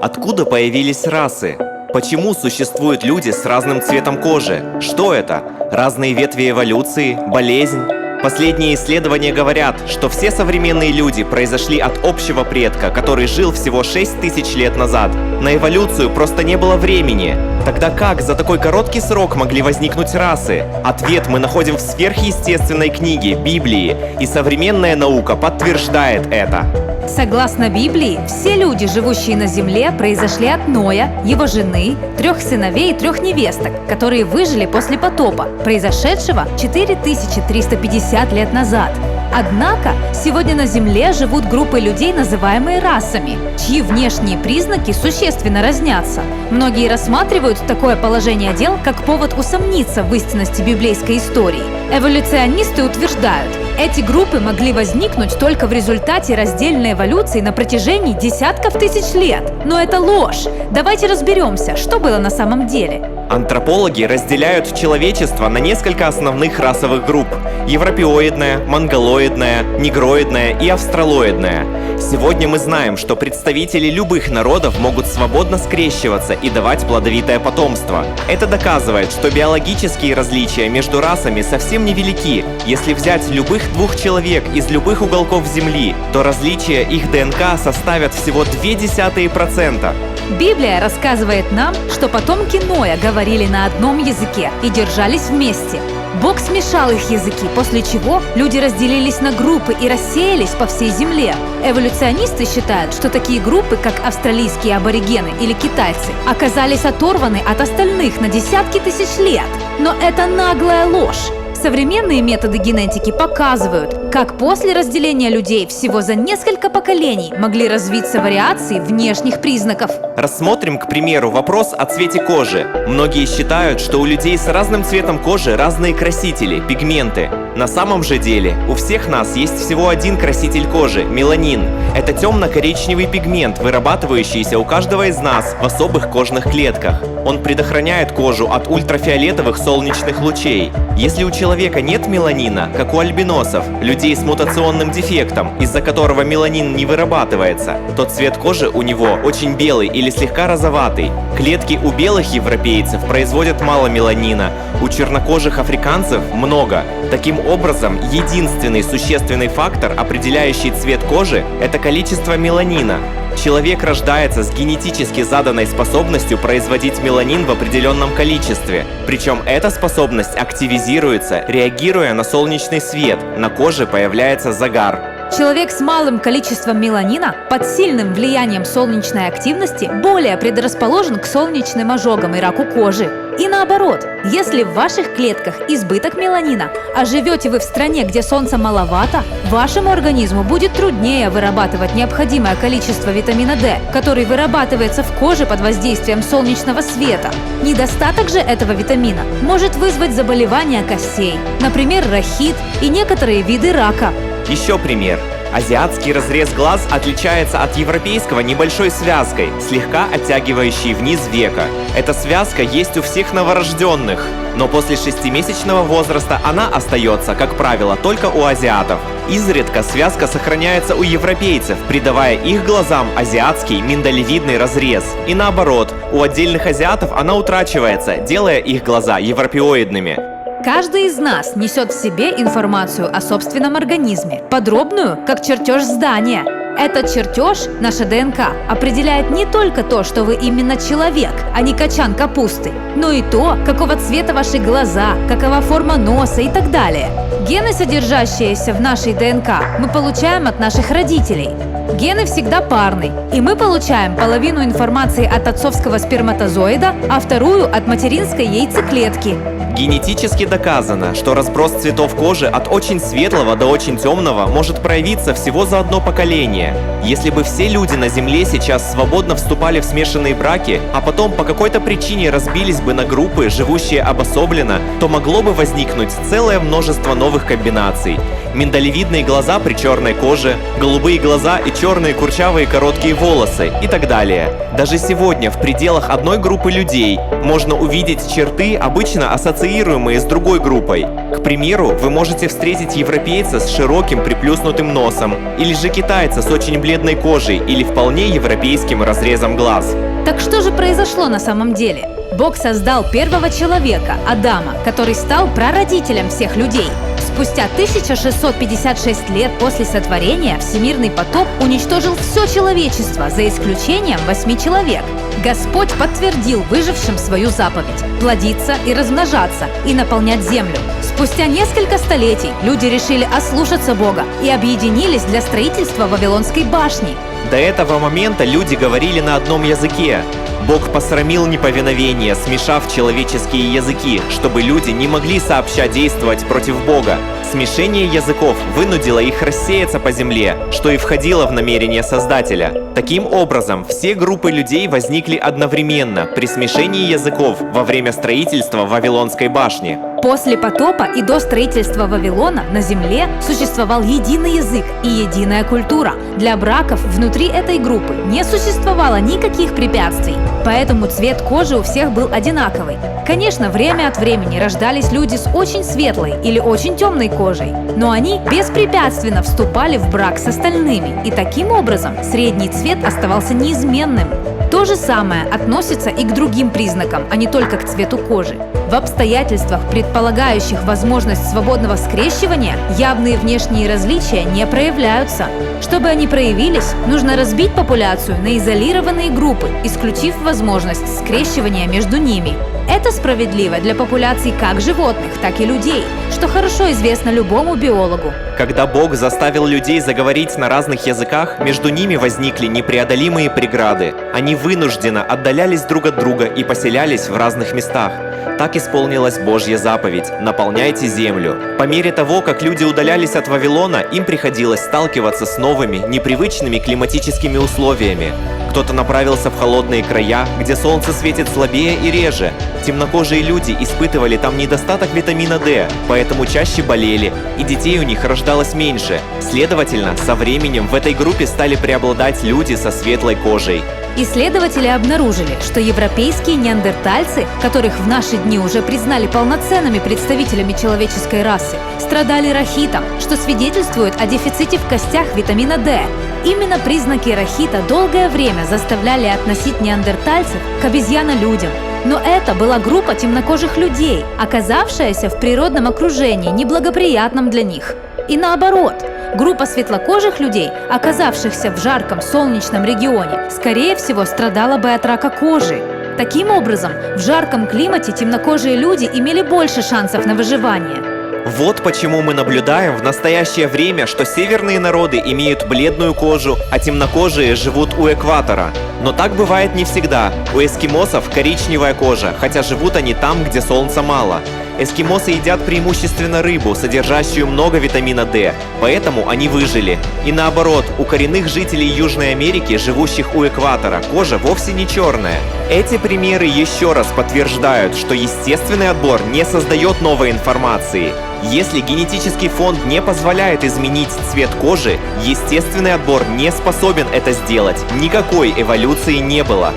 Откуда появились расы? Почему существуют люди с разным цветом кожи? Что это? Разные ветви эволюции? Болезнь? Последние исследования говорят, что все современные люди произошли от общего предка, который жил всего 6 тысяч лет назад. На эволюцию просто не было времени. Тогда как за такой короткий срок могли возникнуть расы? Ответ мы находим в сверхъестественной книге Библии, и современная наука подтверждает это. Согласно Библии, все люди, живущие на земле, произошли от Ноя, его жены, трех сыновей и трех невесток, которые выжили после потопа, произошедшего 4350 лет назад. Однако сегодня на Земле живут группы людей, называемые расами, чьи внешние признаки существенно разнятся. Многие рассматривают такое положение дел как повод усомниться в истинности библейской истории. Эволюционисты утверждают, эти группы могли возникнуть только в результате раздельной эволюции на протяжении десятков тысяч лет. Но это ложь. Давайте разберемся, что было на самом деле. Антропологи разделяют человечество на несколько основных расовых групп – европеоидная, монголоидная, негроидная и австралоидная. Сегодня мы знаем, что представители любых народов могут свободно скрещиваться и давать плодовитое потомство. Это доказывает, что биологические различия между расами совсем невелики. Если взять любых двух человек из любых уголков Земли, то различия их ДНК составят всего 0,2%. Библия рассказывает нам, что потомки Ноя говорили на одном языке и держались вместе. Бог смешал их языки, после чего люди разделились на группы и рассеялись по всей земле. Эволюционисты считают, что такие группы, как австралийские аборигены или китайцы, оказались оторваны от остальных на десятки тысяч лет. Но это наглая ложь. Современные методы генетики показывают, как после разделения людей всего за несколько поколений могли развиться вариации внешних признаков. Рассмотрим, к примеру, вопрос о цвете кожи. Многие считают, что у людей с разным цветом кожи разные красители, пигменты. На самом же деле, у всех нас есть всего один краситель кожи – меланин. Это темно-коричневый пигмент, вырабатывающийся у каждого из нас в особых кожных клетках. Он предохраняет кожу от ультрафиолетовых солнечных лучей. Если у человека нет меланина, как у альбиносов, людей с мутационным дефектом, из-за которого меланин не вырабатывается, то цвет кожи у него очень белый или слегка розоватый. Клетки у белых европейцев производят мало меланина, у чернокожих африканцев много. Таким образом, единственный существенный фактор, определяющий цвет кожи, это количество меланина. Человек рождается с генетически заданной способностью производить меланин в определенном количестве. Причем эта способность активизируется, реагируя на солнечный свет. На коже появляется загар. Человек с малым количеством меланина под сильным влиянием солнечной активности более предрасположен к солнечным ожогам и раку кожи. И наоборот, если в ваших клетках избыток меланина, а живете вы в стране, где солнца маловато, вашему организму будет труднее вырабатывать необходимое количество витамина D, который вырабатывается в коже под воздействием солнечного света. Недостаток же этого витамина может вызвать заболевания костей, например, рахит и некоторые виды рака. Еще пример. Азиатский разрез глаз отличается от европейского небольшой связкой, слегка оттягивающей вниз века. Эта связка есть у всех новорожденных, но после шестимесячного возраста она остается, как правило, только у азиатов. Изредка связка сохраняется у европейцев, придавая их глазам азиатский миндалевидный разрез. И наоборот, у отдельных азиатов она утрачивается, делая их глаза европеоидными. Каждый из нас несет в себе информацию о собственном организме, подробную, как чертеж здания. Этот чертеж, наша ДНК, определяет не только то, что вы именно человек, а не качан капусты, но и то, какого цвета ваши глаза, какова форма носа и так далее. Гены, содержащиеся в нашей ДНК, мы получаем от наших родителей. Гены всегда парны, и мы получаем половину информации от отцовского сперматозоида, а вторую от материнской яйцеклетки. Генетически доказано, что разброс цветов кожи от очень светлого до очень темного может проявиться всего за одно поколение. Если бы все люди на Земле сейчас свободно вступали в смешанные браки, а потом по какой-то причине разбились бы на группы, живущие обособленно, то могло бы возникнуть целое множество новых комбинаций. Миндалевидные глаза при черной коже, голубые глаза и черные курчавые короткие волосы и так далее. Даже сегодня в пределах одной группы людей можно увидеть черты, обычно ассоциированные ассоциируемые с другой группой. К примеру, вы можете встретить европейца с широким приплюснутым носом, или же китайца с очень бледной кожей или вполне европейским разрезом глаз. Так что же произошло на самом деле? Бог создал первого человека, Адама, который стал прародителем всех людей. Спустя 1656 лет после сотворения всемирный потоп уничтожил все человечество, за исключением восьми человек. Господь подтвердил выжившим свою заповедь – плодиться и размножаться, и наполнять землю. Спустя несколько столетий люди решили ослушаться Бога и объединились для строительства Вавилонской башни. До этого момента люди говорили на одном языке. Бог посрамил неповиновение, смешав человеческие языки, чтобы люди не могли сообща действовать против Бога. Смешение языков вынудило их рассеяться по земле, что и входило в намерение Создателя. Таким образом, все группы людей возникли одновременно при смешении языков во время строительства Вавилонской башни. После потопа и до строительства Вавилона на земле существовал единый язык и единая культура. Для браков внутри этой группы не существовало никаких препятствий, поэтому цвет кожи у всех был одинаковый. Конечно, время от времени рождались люди с очень светлой или очень темной кожей, но они беспрепятственно вступали в брак с остальными, и таким образом средний цвет оставался неизменным. То же самое относится и к другим признакам, а не только к цвету кожи. В обстоятельствах, предполагающих возможность свободного скрещивания, явные внешние различия не проявляются. Чтобы они проявились, нужно разбить популяцию на изолированные группы, исключив возможность скрещивания между ними. Это справедливо для популяций как животных, так и людей, что хорошо известно любому биологу. Когда Бог заставил людей заговорить на разных языках, между ними возникли непреодолимые преграды. Они вынужденно отдалялись друг от друга и поселялись в разных местах. Так исполнилась Божья заповедь «Наполняйте землю». По мере того, как люди удалялись от Вавилона, им приходилось сталкиваться с новыми, непривычными климатическими условиями. Кто-то направился в холодные края, где солнце светит слабее и реже. Темнокожие люди испытывали там недостаток витамина D, поэтому чаще болели, и детей у них рождалось меньше. Следовательно, со временем в этой группе стали преобладать люди со светлой кожей. Исследователи обнаружили, что европейские неандертальцы, которых в наши дни уже признали полноценными представителями человеческой расы, страдали рахитом, что свидетельствует о дефиците в костях витамина D. Именно признаки рахита долгое время заставляли относить неандертальцев к обезьянолюдям. Но это была группа темнокожих людей, оказавшаяся в природном окружении, неблагоприятном для них. И наоборот, группа светлокожих людей, оказавшихся в жарком солнечном регионе, скорее всего страдала бы от рака кожи. Таким образом, в жарком климате темнокожие люди имели больше шансов на выживание. Вот почему мы наблюдаем в настоящее время, что северные народы имеют бледную кожу, а темнокожие живут у экватора. Но так бывает не всегда. У эскимосов коричневая кожа, хотя живут они там, где солнца мало. Эскимосы едят преимущественно рыбу, содержащую много витамина D, поэтому они выжили. И наоборот, у коренных жителей Южной Америки, живущих у экватора, кожа вовсе не черная. Эти примеры еще раз подтверждают, что естественный отбор не создает новой информации. Если генетический фонд не позволяет изменить цвет кожи, естественный отбор не способен это сделать. Никакой эволюции не было.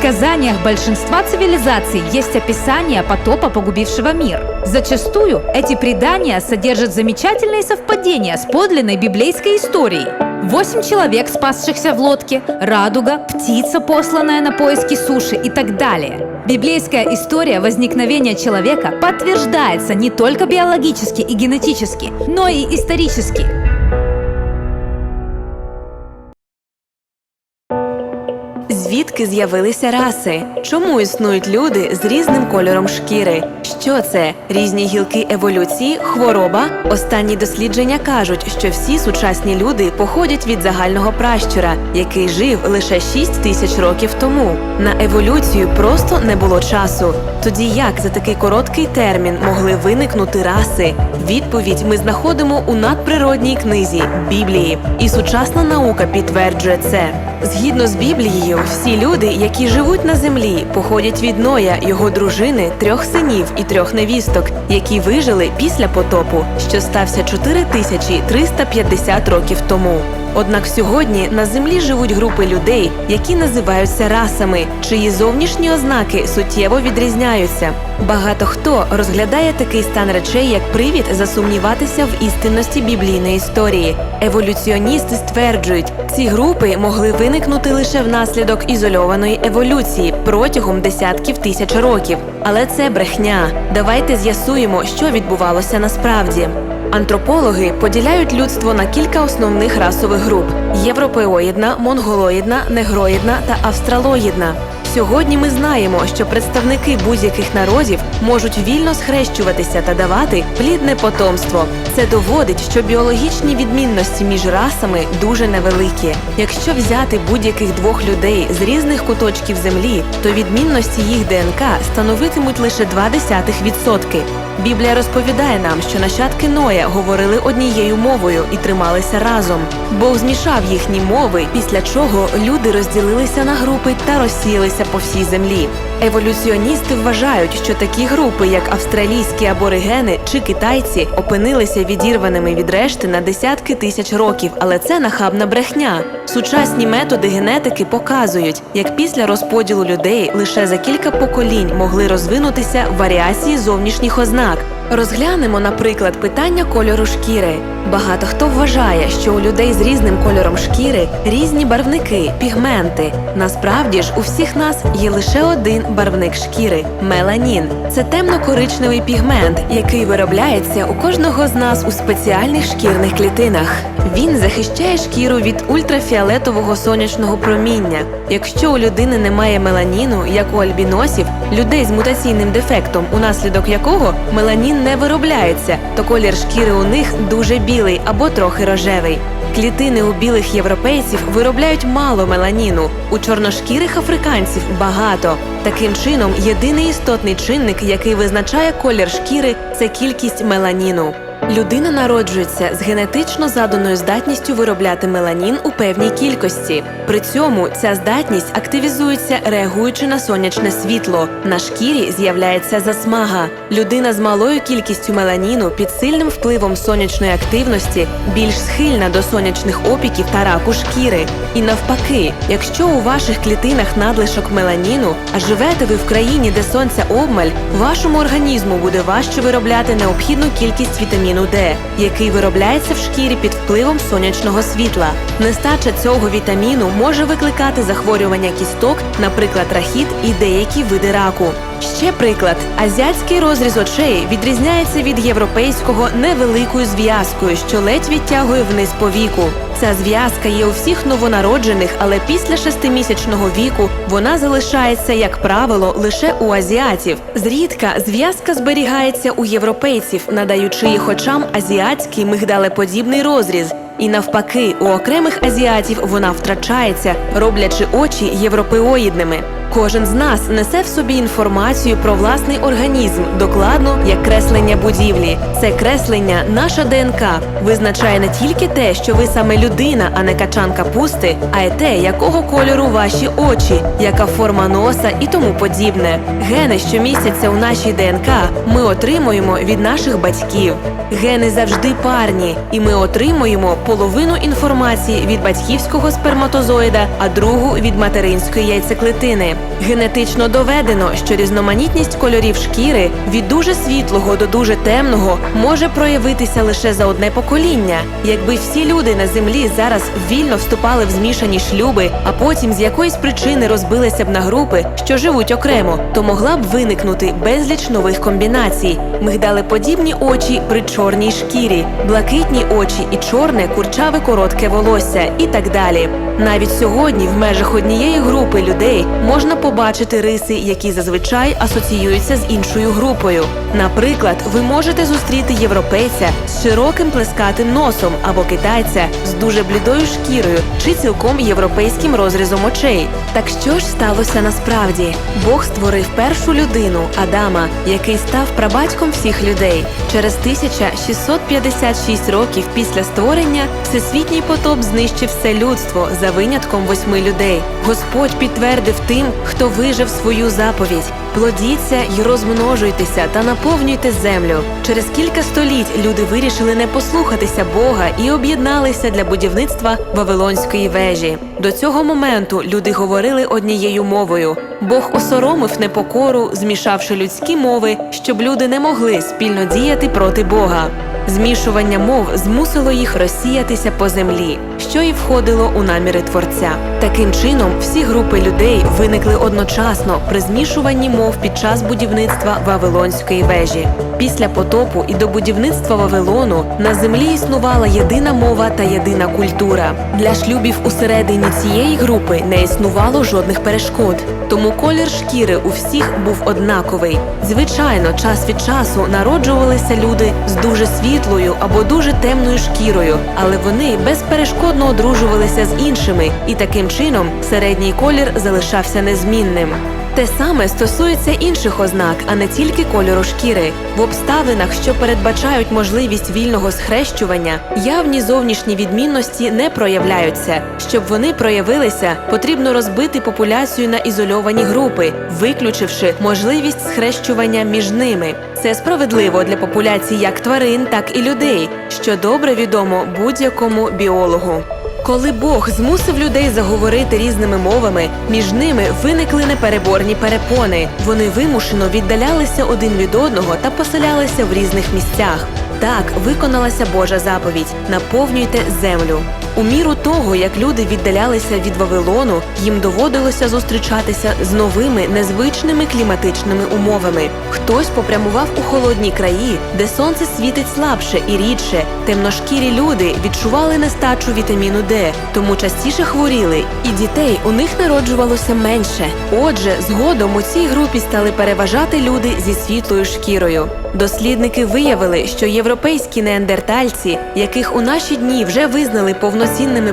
Сказаниях большинства цивилизаций есть описание потопа, погубившего мир. Зачастую эти предания содержат замечательные совпадения с подлинной библейской историей. Восемь человек, спасшихся в лодке, радуга, птица, посланная на поиски суши и так далее. Библейская история возникновения человека подтверждается не только биологически и генетически, но и исторически. Звідки з'явилися раси? Чому існують люди з різним кольором шкіри? Що це? Різні гілки еволюції, хвороба? Останні дослідження кажуть, що всі сучасні люди походять від загального пращура, який жив лише 6 тисяч років тому. На еволюцію просто не було часу. Тоді як за такий короткий термін могли виникнути раси? Відповідь ми знаходимо у надприродній книзі Біблії, і сучасна наука підтверджує це. Згідно з Біблією, всі люди, які живуть на землі, походять від Ноя, його дружини, трьох синів і трьох невісток, які вижили після потопу, що стався 4350 років тому. Однак сьогодні на землі живуть групи людей, які називаються расами, чиї зовнішні ознаки суттєво відрізняються. Багато хто розглядає такий стан речей як привід засумніватися в істинності біблійної історії. Еволюціоністи стверджують, ці групи могли виникнути лише внаслідок ізольованої еволюції протягом десятків тисяч років. Але це брехня. Давайте з'ясуємо, що відбувалося насправді. Антропологи поділяють людство на кілька основних расових груп: європеоїдна, монголоїдна, негроїдна та австралоїдна. Сьогодні ми знаємо, що представники будь-яких народів можуть вільно схрещуватися та давати плідне потомство. Це доводить, що біологічні відмінності між расами дуже невеликі. Якщо взяти будь-яких двох людей з різних куточків землі, то відмінності їх ДНК становитимуть лише 0,2%. Біблія розповідає нам, що нащадки Ноя говорили однією мовою і трималися разом. Бог змішав їхні мови, після чого люди розділилися на групи та розсіялися по всій землі. Еволюціоністи вважають, що такі групи, як австралійські аборигени чи китайці, опинилися відірваними від решти на десятки тисяч років, але це нахабна брехня. Сучасні методи генетики показують, як після розподілу людей лише за кілька поколінь могли розвинутися варіації зовнішніх ознак. Розглянемо, наприклад, питання кольору шкіри. Багато хто вважає, що у людей з різним кольором шкіри різні барвники, пігменти. Насправді ж у всіх нас є лише один барвник шкіри меланін. Це темно-коричневий пігмент, який виробляється у кожного з нас у спеціальних шкірних клітинах. Він захищає шкіру від ультрафіолетового сонячного проміння. Якщо у людини немає меланіну, як у альбіносів, людей з мутаційним дефектом, унаслідок якого меланін не виробляється, то колір шкіри у них дуже білий або трохи рожевий. Клітини у білих європейців виробляють мало меланіну, у чорношкірих африканців багато. Таким чином, єдиний істотний чинник, який визначає колір шкіри, це кількість меланіну. Людина народжується з генетично заданою здатністю виробляти меланін у певній кількості. При цьому ця здатність активізується, реагуючи на сонячне світло. На шкірі з'являється засмага. Людина з малою кількістю меланіну під сильним впливом сонячної активності більш схильна до сонячних опіків та раку шкіри. І навпаки, якщо у ваших клітинах надлишок меланіну, а живете ви в країні, де сонця обмаль, вашому організму буде важче виробляти необхідну кількість вітаміну Д, який виробляється в шкірі під впливом сонячного світла. Нестача цього вітаміну може викликати захворювання кісток, наприклад, рахіт і деякі види раку. Ще приклад: азіатський розріз очей відрізняється від європейського невеликою зв'язкою, що ледь відтягує вниз по віку. Ця зв'язка є у всіх новонароджених, але після шестимісячного віку вона залишається, як правило, лише у азіатів. Зрідка зв'язка зберігається у європейців, надаючи їх очам азіатський мигдалеподібний розріз. І навпаки, у окремих азіатів вона втрачається, роблячи очі європеоїдними. Кожен з нас несе в собі інформацію про власний організм, докладно як креслення будівлі. Це креслення, наша ДНК, визначає не тільки те, що ви саме людина, а не качан капусти, а й те, якого кольору ваші очі, яка форма носа і тому подібне. Гени, що містяться у нашій ДНК, ми отримуємо від наших батьків. Гени завжди парні, і ми отримуємо половину інформації від батьківського сперматозоїда, а другу від материнської яйцеклетини. Генетично доведено, що різноманітність кольорів шкіри від дуже світлого до дуже темного може проявитися лише за одне покоління. Якби всі люди на землі зараз вільно вступали в змішані шлюби, а потім з якоїсь причини розбилися б на групи, що живуть окремо, то могла б виникнути безліч нових комбінацій. Мигдалеподібні очі при чорній шкірі, блакитні очі і чорне курчаве коротке волосся і так далі. Навіть сьогодні в межах однієї групи людей можна побачити риси, які зазвичай асоціюються з іншою групою. Наприклад, ви можете зустріти європейця з широким плескатим носом або китайця з дуже блідою шкірою чи цілком європейським розрізом очей. Так що ж сталося насправді? Бог створив першу людину Адама, який став прабатьком всіх людей. Через 1656 років після створення всесвітній потоп знищив все людство за винятком восьми людей. Господь підтвердив тим, хто вижив свою заповідь. Плодіться й розмножуйтеся та наповнюйте землю. Через кілька століть люди вирішили не послухатися Бога і об'єдналися для будівництва Вавилонської вежі. До цього моменту люди говорили однією мовою. Бог осоромив непокору, змішавши людські мови, щоб люди не могли спільно діяти проти Бога. Змішування мов змусило їх розсіятися по землі, що і входило у наміри творця. Таким чином, всі групи людей виникли одночасно при змішуванні мов під час будівництва Вавилонської вежі. Після потопу і до будівництва Вавилону на землі існувала єдина мова та єдина культура. Для шлюбів усередині цієї групи не існувало жодних перешкод, тому колір шкіри у всіх був однаковий. Звичайно, час від часу народжувалися люди з дуже світлою або дуже темною шкірою, але вони безперешкодно одружувалися з іншими, і таким чином середній колір залишався незмінним. Те саме стосується інших ознак, а не тільки кольору шкіри. В обставинах, що передбачають можливість вільного схрещування, явні зовнішні відмінності не проявляються. Щоб вони проявилися, потрібно розбити популяцію на ізольовані групи, виключивши можливість схрещування між ними. Це справедливо для популяцій як тварин, так і людей, що добре відомо будь-якому біологу. Коли Бог змусив людей заговорити різними мовами, між ними виникли непереборні перепони. Вони вимушено віддалялися один від одного та поселялися в різних місцях. Так виконалася Божа заповідь: наповнюйте землю. У міру того, як люди віддалялися від Вавилону, їм доводилося зустрічатися з новими незвичними кліматичними умовами. Хтось попрямував у холодні краї, де сонце світить слабше і рідше. Темношкірі люди відчували нестачу вітаміну Д, тому частіше хворіли, і дітей у них народжувалося менше. Отже, згодом у цій групі стали переважати люди зі світлою шкірою. Дослідники виявили, що європейські неандертальці, яких у наші дні вже визнали повноцінними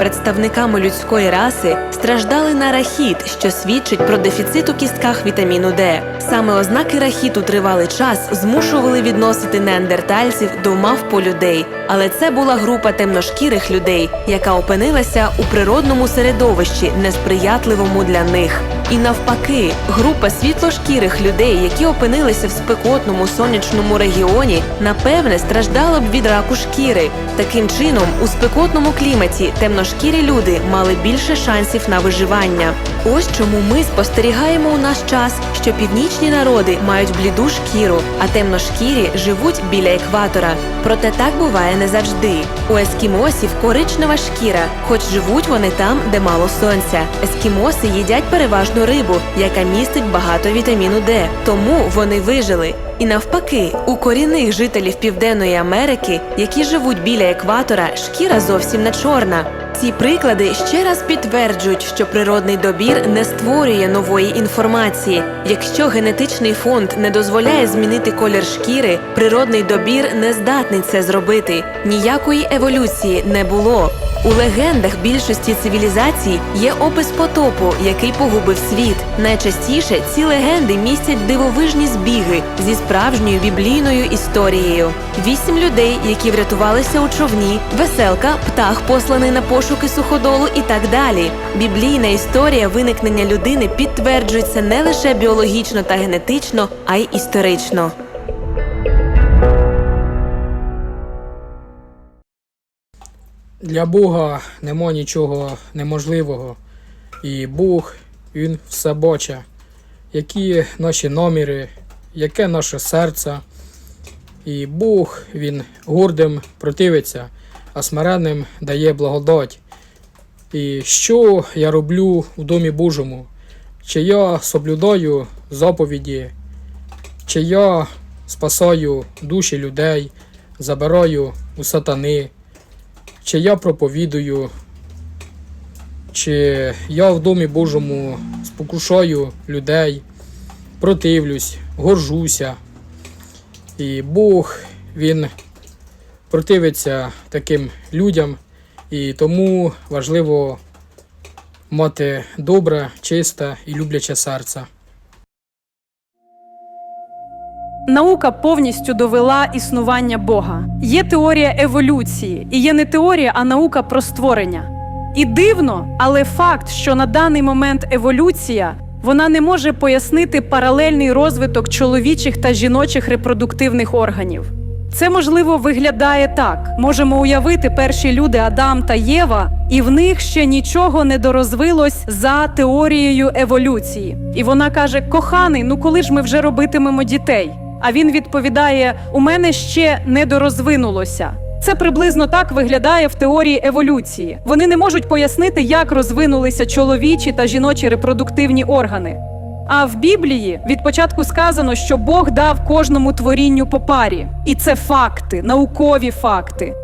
представниками людської раси, страждали на рахіт, що свідчить про дефіцит у кістках вітаміну Д. Саме ознаки рахіту тривалий час змушували відносити неандертальців до мавпо людей, але це була група темношкірих людей, яка опинилася у природному середовищі, несприятливому для них. І навпаки, група світлошкірих людей, які опинилися в спекотному сонячному регіоні, напевне страждала б від раку шкіри. Таким чином, у спекотному кліматі темношкірі люди мали більше шансів на виживання. Ось чому ми спостерігаємо у наш час, що північні народи мають бліду шкіру, а темношкірі живуть біля екватора. Проте так буває не завжди. У ескімосів коричнева шкіра, хоч живуть вони там, де мало сонця. Ескімоси їдять переважно рибу, яка містить багато вітаміну Д, тому вони вижили. І навпаки, у корінних жителів Південної Америки, які живуть біля екватора, шкіра зовсім не чорна. Ці приклади ще раз підтверджують, що природний добір не створює нової інформації. Якщо генетичний фонд не дозволяє змінити колір шкіри, природний добір не здатний це зробити. Ніякої еволюції не було. У легендах більшості цивілізацій є опис потопу, який погубив світ. Найчастіше ці легенди містять дивовижні збіги зі справжньою біблійною історією. Вісім людей, які врятувалися у човні, веселка, птах, посланий на пошуки суходолу і так далі. Біблійна історія виникнення людини підтверджується не лише біологічно та генетично, а й історично. Для Бога нема нічого неможливого. І Бог, Він все бачить, які наші наміри, яке наше серце. І Бог, Він гордим противиться, а смиренним дає благодать. І що я роблю у Домі Божому? Чи я соблюдаю заповіді, чи я спасаю душі людей, забираю у сатани, чи я проповідую, чи я в Домі Божому спокушаю людей, противлюсь, горжуся. І Бог, Він противиться таким людям, і тому важливо мати добре, чисте і любляче серце. Наука повністю довела існування Бога. Є теорія еволюції, і є не теорія, а наука про створення. І дивно, але факт, що на даний момент еволюція Вона не може пояснити паралельний розвиток чоловічих та жіночих репродуктивних органів. Це можливо виглядає так: можемо уявити перші люди Адам та Єва, і в них ще нічого не дорозвилось за теорією еволюції. І вона каже: Коханий, ну коли ж ми вже робитимемо дітей? А він відповідає: У мене ще не дорозвинулося. Це приблизно так виглядає в теорії еволюції. Вони не можуть пояснити, як розвинулися чоловічі та жіночі репродуктивні органи. А в Біблії від початку сказано, що Бог дав кожному творінню по парі, і це факти, наукові факти.